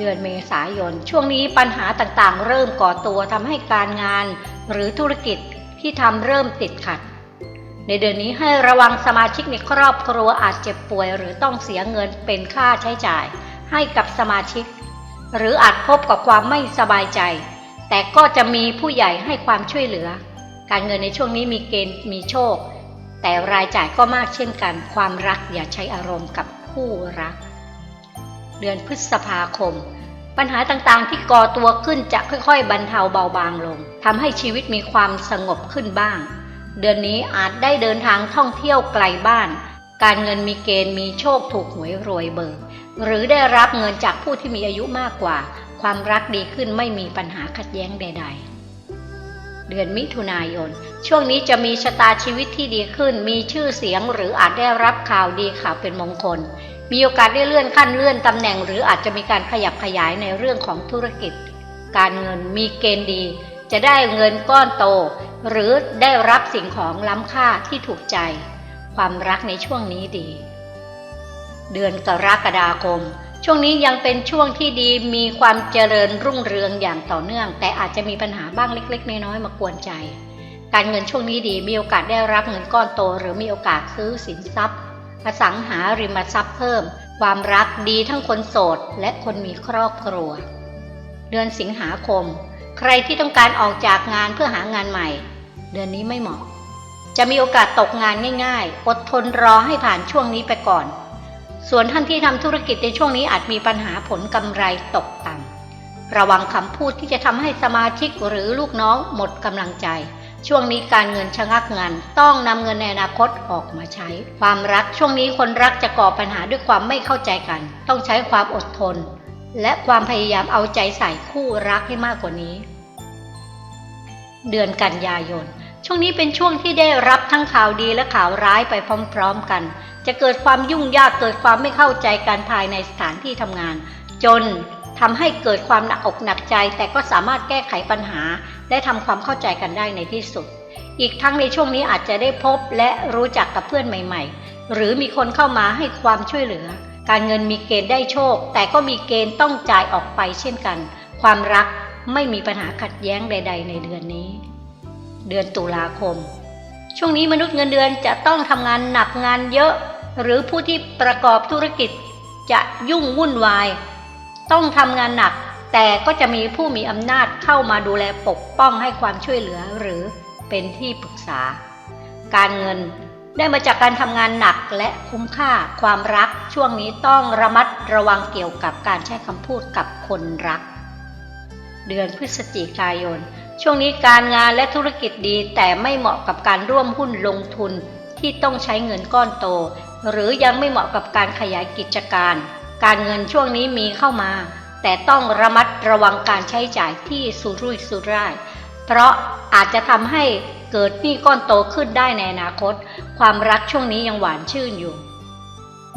เดือนเมษายน ช่วงนี้ปัญหาต่างๆ เริ่มก่อตัวทำให้การงาน หรือธุรกิจที่ทำเริ่มติดขัด ในเดือนนี้ให้ระวังสมาชิกในครอบครัวอาจเจ็บป่วย หรือต้องเสียเงินเป็นค่าใช้จ่าย ให้กับสมาชิก หรืออาจพบกับความไม่สบายใจ แต่ก็จะมีผู้ใหญ่ให้ความช่วยเหลือ การเงินในช่วงนี้มีเกณฑ์มีโชค แต่รายจ่ายก็มากเช่นกัน ความรักอย่าใช้อารมณ์กับคู่รัก เดือนพฤษภาคม ปัญหาต่างๆที่ก่อตัวขึ้นจะค่อยๆ บรรเทาเบาบางลงทำให้ชีวิตมีความสงบขึ้นบ้าง เดือนนี้อาจได้เดินทางท่องเที่ยวไกลบ้าน การเงินมีเกณฑ์มีโชคถูกหวยรวยเบิกหรือได้รับเงินจากผู้ที่มีอายุมากกว่า ความรักดีขึ้นไม่มีปัญหาขัดแย้งใด ๆ เดือนมิถุนายน ช่วงนี้จะมีชะตาชีวิตที่ดีขึ้น มีชื่อเสียงหรืออาจได้รับข่าวดีข่าวเป็นมงคล มีโอกาสได้เลื่อนขั้นเลื่อนตำแหน่ง หรืออาจจะมีการขยับขยายในเรื่องของธุรกิจ การเงินมีเกณฑ์ดี จะได้เงินก้อนโต หรือได้รับสิ่งของล้ำค่าที่ถูกใจ ความรักในช่วงนี้ดี เดือนกรกฎาคม ช่วงนี้ยังเป็นช่วงที่ดีมีความเจริญรุ่งเรืองอย่างต่อเนื่อง แต่อาจจะมีปัญหาบ้างเล็ก ๆ น้อยๆมากวนใจ การเงินช่วงนี้ดีมีโอกาสได้รับเงินก้อนโต หรือมีโอกาสซื้อสินทรัพย์อสังหาริมทรัพย์เพิ่ม ความรักดีทั้งคนโสด และคนมีครอบครัว เดือนสิงหาคม ใครที่ต้องการออกจากงานเพื่อหางานใหม่ เดือนนี้ไม่เหมาะ จะมีโอกาสตกงานง่าย ๆ อดทนรอให้ผ่านช่วงนี้ไปก่อน ส่วนท่านที่ทำธุรกิจในช่วงนี้อาจมีปัญหาผลกำไรตกต่ำระวังคำพูดที่จะทำให้สมาชิกหรือลูกน้องหมดกำลังใจ ช่วงนี้การเงินชะงักงานต้องนำเงินในอนาคตออกมาใช้ ความรักช่วงนี้คนรักจะก่อปัญหาด้วยความไม่เข้าใจกัน ต้องใช้ความอดทน และความพยายามเอาใจใส่คู่รักให้มากกว่านี้ เดือนกันยายน ช่วงนี้เป็นช่วงที่ได้รับทั้งข่าวดีและข่าวร้ายไปพร้อมๆกัน จะเกิดความยุ่งยากเกิดความไม่เข้าใจกันภายในสถานที่ทำงาน จนทำให้เกิดความหนักอกหนักใจ แต่ก็สามารถแก้ไขปัญหา และทำความเข้าใจกันได้ในที่สุด อีกทั้งในช่วงนี้อาจจะได้พบและรู้จักกับเพื่อนใหม่ ๆ หรือมีคนเข้ามาให้ความช่วยเหลือ การเงินมีเกณฑ์ได้โชค แต่ก็มีเกณฑ์ต้องจ่ายออกไปเช่นกัน ความรักไม่มีปัญหาขัดแย้งใด ๆ ในเดือนนี้ เดือนตุลาคม ช่วงนี้มนุษย์เงินเดือนจะต้องทำงานหนักงานเยอะ หรือผู้ที่ประกอบธุรกิจจะยุ่งวุ่นวาย ต้องทำงานหนัก แต่ก็จะมีผู้มีอำนาจเข้ามาดูแลปกป้องให้ความช่วยเหลือหรือเป็นที่ปรึกษา การเงินได้มาจากการทำงานหนักและคุ้มค่าความรักช่วงนี้ต้องระมัดระวังเกี่ยวกับการใช้คำพูดกับคนรัก เดือนพฤศจิกายน ช่วงนี้การงานและธุรกิจดีแต่ไม่เหมาะกับการร่วมหุ้นลงทุนที่ต้องใช้เงินก้อนโต หรือยังไม่เหมาะกับการขยายกิจการ การเงินช่วงนี้มีเข้ามา แต่ต้องระมัดระวังการใช้จ่ายที่สุรุ่ยสุร่าย เพราะอาจจะทำให้เกิดหนี้ก้อนโตขึ้นได้ในอนาคต ความรักช่วงนี้ยังหวานชื่นอยู่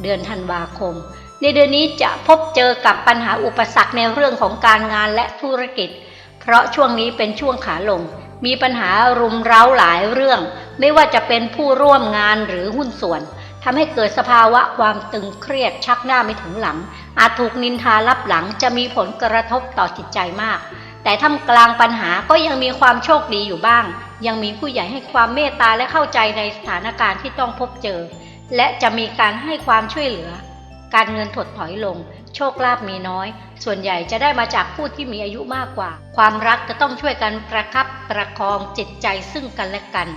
เดือนธันวาคม ในเดือนนี้จะพบเจอกับปัญหาอุปสรรคในเรื่องของการงานและธุรกิจ เพราะช่วงนี้เป็นช่วงขาลง มีปัญหารุมเร้าหลายเรื่อง ไม่ว่าจะเป็นผู้ร่วมงานหรือหุ้นส่วนทำให้เกิดสภาวะความตึงเครียดชักหน้าไม่ถึงหลัง อาจถูกนินทารับหลังจะมีผลกระทบต่อจิตใจมาก แต่ท่ามกลางปัญหาก็ยังมีความโชคดีอยู่บ้าง ยังมีผู้ใหญ่ให้ความเมตตาและเข้าใจในสถานการณ์ที่ต้องพบเจอ และจะมีการให้ความช่วยเหลือ การเงินถดถอยลง โชคลาภมีน้อย ส่วนใหญ่จะได้มาจากผู้ที่มีอายุมากกว่า ความรักจะต้องช่วยกันประคับประคองจิตใจซึ่งกันและกัน